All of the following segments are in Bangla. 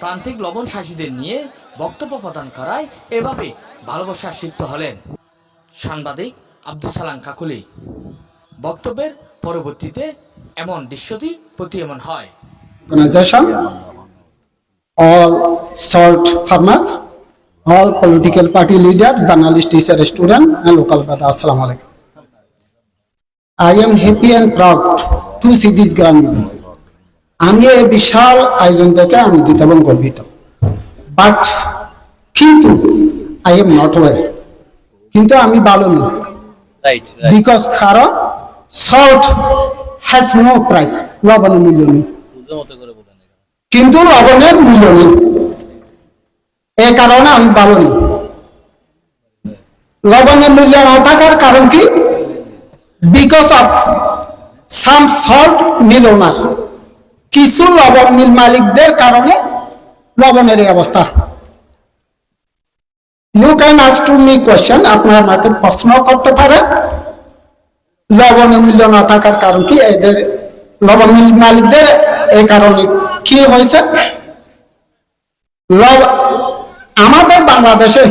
প্রান্তিক লবণ শাসীদের নিয়ে বক্তব্য প্রদান করায় এভাবে ভালোবাসা সিদ্ধ হলেন। সাংবাদিক আব্দুল সালাম কাকুলি। বক্তব্যের পরবর্তীতে এমন দৃশ্যটি প্রতি হয়। All political party leader journalist teacher student and local brother আলাইকুম I am happy and proud to see this grand আমি এই বিশাল আয়োজন থেকে আমি এবং গর্বিত। বাট কিন্তু আই এম নট ওয়েল কিন্তু আমি ভালো রাইট বিকজ কারণ সল্ট হ্যাজ নো প্রাইস লবণের মূল্য নেই। কিন্তু লবণের মূল্য নেই। এ কারণে আমি ভালো নেই। লবণের মূল্য না থাকার কারণ কি? Because of some salt mill owner কিছু লবণ মিল মালিকদের কারণে লবণের এই অবস্থা। You can ask to me question আপনার আমাকে প্রশ্ন করতে পারেন লবণ মূল্য না থাকার কারণ কি? এদের লবণ মিল মালিকদের এই কারণে কি হয়েছে? আমাদের বাংলাদেশে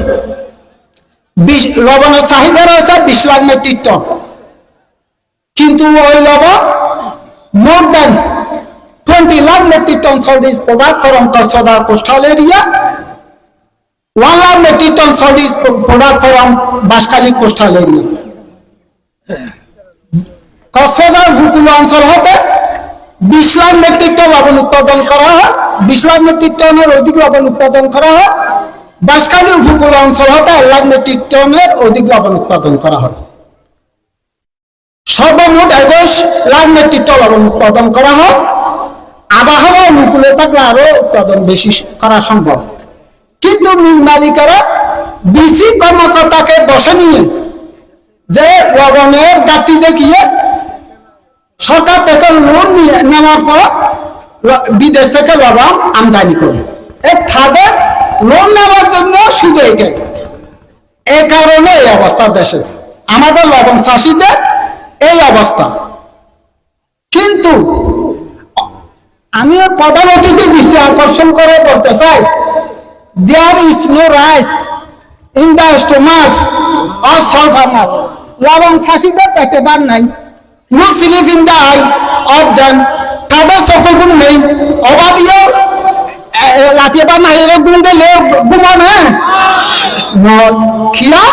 লবণের চাহিদা রয়েছে বিশ লাখ মেট্রিক টন। কিন্তু ওই লবণ more than twenty lakh metric ton sold is product from Karsada coastal area one lakh metric ton sold is product from Baskali coastal area Cox's Bazar অঞ্চল হতে বিশ লাখ মেট্রিক টন লবণ উৎপাদন করা হয়। বিশ লাখ মেট্রিক টনের অধিক লবণ উৎপাদন করা হয়। বাঁশখালী উপকূল অঞ্চল হতে এক লাখ মেট্রিক টনের অধিক লবণ উৎপাদন করা হয়। সর্বমোট একুশ লাখ মেট্রিক টন লবণ উৎপাদন করা হয়। আবহাওয়া অনুকূলে থাকলে আরও উৎপাদন বেশি করা সম্ভব। কিন্তু মিল মালিকেরা বিসি কর্মকর্তাকে বসে নিয়ে যে লবণের ঘাটতি দেখিয়ে সরকার থেকে লোন নিয়ে নেওয়ার পর বিদেশ থেকে লবণ আমদানি করবে এ তাদের লোন নেওয়ার জন্য শুধু এটাই এই কারণে এই অবস্থা দেশে। আমাদের লবণ চাষিদের এই অবস্থা কিন্তু আমি প্রধান অতিথি দৃষ্টি আকর্ষণ করে বলতে চাই there is no rice in the stomach of salt farmers লবণ চাষিদের পেটে বার নাই no sleep in the eye of them তাদের চকুগুলো নেই অবাদিও লাতিয়ে বা মাহিরে গুণ দিলে গুমন হ্যাঁ? খিয়া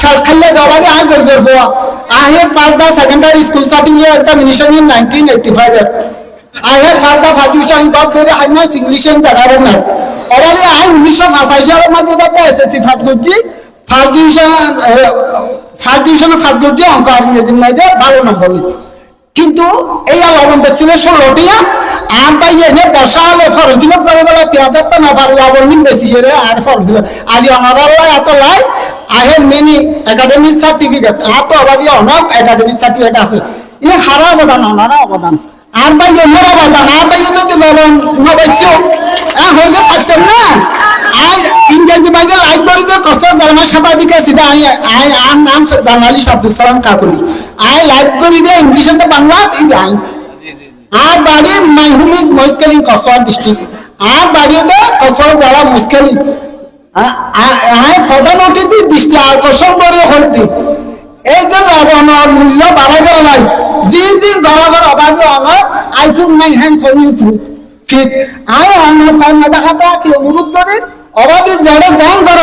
ফেল খাইলে অবাদি আই গর গর হওয়া I have passed the secondary school certificate examination in 1985. I the first division in top grade high maths, English and general math. অবাদি আই উনিশশো পঁচাশি সালের মধ্যে দেখতে এসএসসি ফার্স্ট করছি ফার্স্ট ডিভিশনে করছি অঙ্ক আর ভালো নম্বর কিন্তু এই লবণ বেশিলে ষোলোটিয়া। আর তাই এনে বসা হলে ফর্ম ফিল বলে তিন হাজার তো না পারো লবণ নিন বেশি রে আর আজ আমার এত লাই I have many academic certificate আর তো আবার অনেক একাডেমিক সার্টিফিকেট আছে। ই হারা অবদান অনারা অবদান। আর ভাই অন্যর অবদান আর ভাই যদি লবণ নবাইছো হইলে থাকতাম না। আজ ইংরেজি বাইরে লাইক করে দিয়ে কষ্ট জানা সাংবাদিক সিধা আই আই আর নাম journalist Abdul Salam Kakuli. I like করি দিয়ে ইংলিশে তো বাংলা ইদি আই আর বাড়ি মাই হোম ইজ মস্কেলিং কসর ডিস্ট্রিক্ট আর বাড়িতে কসর যারা মুস্কেলিং আই প্রধান অতিথি দৃষ্টি আকর্ষণ করে হইতে এই যে লবণের মূল্য বাড়া গেল নাই গড়াগড় অবাধে অনর I food my hand for you food fit I অন্য ফাইন না দেখাতে কি অনুরোধ করে যারা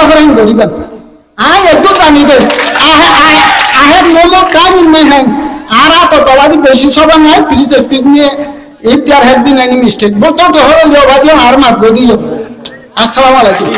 ফরাইন করিবেন। আই একটু জানি যে I have no more time in my hand আর আত অবাধে বেশি সবাই নাই please excuse me if has been any mistake বলতো তো, হলো অবাধে আর আসসালামু আলাইকুম।